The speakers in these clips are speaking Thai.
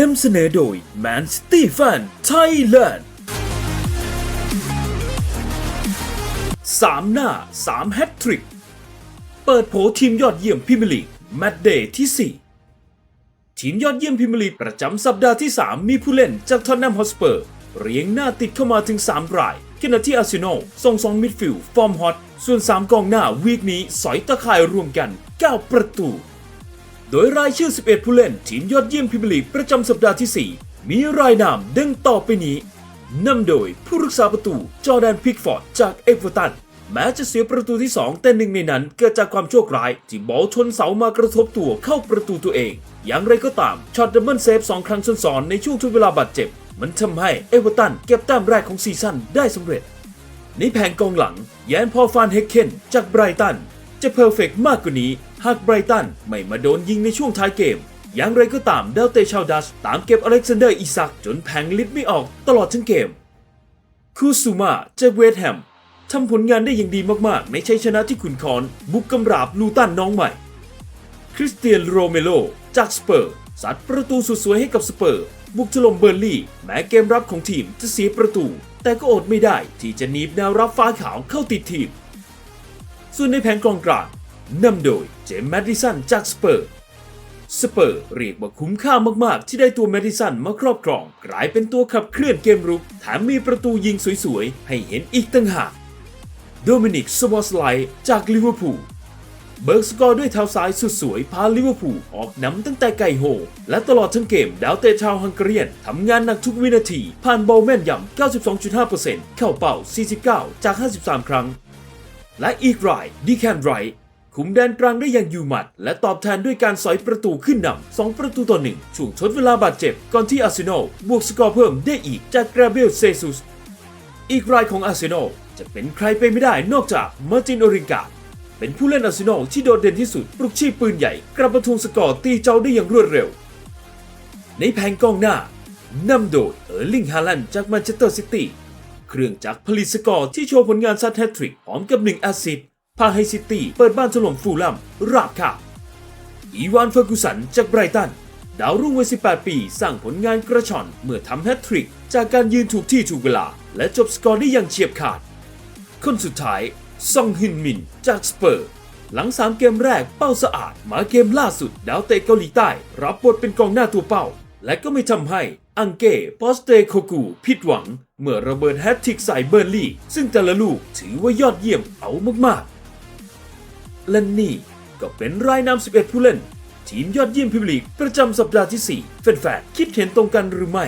นำเสนอโดย Man City Fan Thailand สามหน้าสามแฮตทริก เปิดโผทีมยอดเยี่ยมพรีเมียร์ลีกแมตช์เดย์ที่ 4 ทีมยอดเยี่ยมพรีเมียร์ลีกประจำสัปดาห์ที่ 3 มีผู้เล่นจากทอตแนมฮอสเปอร์ เรียงหน้าติดเข้ามาถึง 3 รายขณะที่อาร์เซนอลส่ง2มิดฟิลด์ฟอร์มฮอตส่วน 3 กองหน้าวีคนี้สอยตะข่ายรวมกัน 9 ประตู โดยรายชื่อ 11 ผู้เล่น ทีมยอดเยี่ยมพรีเมียร์ลีกประจำสัปดาห์ที่ 4 มีรายนามดังต่อไปนี้นำโดยผู้รักษาประตูจอแดนพิกฟอร์ดจากเอเวอร์ตันแม้จะเสียประตูที่ 2 แต่หนึ่งในนั้นเกิดจากความโชคร้าย ที่บอลชนเสามากระทบตัวเข้าประตูตัวเอง อย่างไรก็ตามช็อตดับเบิลเซฟสองครั้งซ้อนๆในช่วงทดเวลาบาดเจ็บ มันทำให้เอเวอร์ตันเก็บแต้มแรกของซีซั่นได้สำเร็จในแผงกองหลัง แยนพอลฟานเฮกเคนจากไบรตัน จะเพอร์เฟกต์มากกว่านี้ หากไบรตันไม่มาโดนยิงในช่วงท้ายเกม อย่างไรก็ตามเดลเตชาวดัชตามเก็บอเล็กซานเดอร์อิซักจนแผงลิดไม่ออกตลอดทั้งเกม คูซูมาจากเวสแฮมทำผลงานได้อย่างดีมากๆ ในชัยชนะที่ขุนคอน บุกกำราบลูตันน้องใหม่ คริสเตียนโรเมโลจากสเปอร์สัดประตูสุดสวยให้กับสเปอร์ บุกถล่มเบอร์ลี่ แม้เกมรับของทีมจะเสียประตู แต่ก็อดไม่ได้ที่จะหนีบแนวรับฟ้าขาวเข้าติดทีม ส่วนในแผงกองกลางนำโดยเจมส์แมดดิสันจากสเปอร์ สเปอร์เรียกว่าคุ้มค่ามากๆ ที่ได้ตัวแมดดิสันมาครอบครอง กลายเป็นตัวขับเคลื่อนเกมรุกแถมมีประตูยิงสวยๆ ให้เห็นอีกตั้งหากโดมินิกสวอสไลจากลิเวอร์พูลเบิร์กสกอร์ด้วยเท้าซ้ายสุดสวยพาลิเวอร์พูลออกนำตั้งแต่ไก่โห และตลอดทั้งเกมดาวเตะชาวฮังการีนทำงานหนักทุกวินาที ผ่านบอลแม่นยำ 92.5%เข้าเป้า49 จาก 53 ครั้ง และอีกรายดีแคนไรท์คุมแดนกลางได้อย่างอยู่หมัด และตอบแทนด้วยการสอยประตูขึ้นนำ 2 ประตูต่อหนึ่งช่วงทดเวลาบาดเจ็บ ก่อนที่อาร์เซนอลบวกสกอร์เพิ่มได้อีกจากกราเบลเซซุส อีกรายของอาร์เซนอลจะเป็นใครไปไม่ได้นอกจากมาร์ตินอริงกาเป็นผู้เล่นอาร์เซนอลที่โดดเด่นที่สุดปลุกชีพปืนใหญ่กระประทวงสกอร์ตีเจ้าได้อย่างรวดเร็ว ในแผงกองหน้านำโดยเออร์ลิงฮาลันจากแมนเชสเตอร์ซิตี้ เครื่องจักรผลิตสกอร์ที่โชว์ผลงานซัดแฮตทริกพร้อมกับหนึ่งแอสซิสต์พาให้ซิตี้เปิดบ้านถล่มฟูลลัม ราบคาบอีวานเฟอร์กูสันจากไบรตัน ดาวรุ่งวัย 18 ปี สร้างผลงานกระชอนเมื่อทำแฮตทริก จากการยืนถูกที่ถูกเวลา และจบสกอร์ได้อย่างเฉียบขาด คนสุดท้ายซองฮินมินจากสเปอร์ หลัง 3 เกมแรกเป้าสะอาด มาเกมล่าสุด ดาวเตะเกาหลีใต้ รับบทเป็นกองหน้าตัวเป้า และก็ไม่ทำให้ อังเก้ปอสเตโคกูผิดหวัง เมื่อระเบิดแฮตทริกใส่เบอร์ลี่ ซึ่งแต่ละลูกถือว่ายอดเยี่ยมเอามากๆ และนี่ก็เป็นรายนาม 11 ผู้เล่น ทีมยอดเยี่ยมพรีเมียร์ลีกประจำสัปดาห์ที่ 4 แฟนๆคิดเห็นตรงกันหรือไม่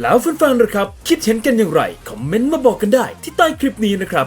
แล้วแฟนๆนะครับ คิดเห็นกันอย่างไร คอมเมนต์มาบอกกันได้ที่ใต้คลิปนี้นะครับ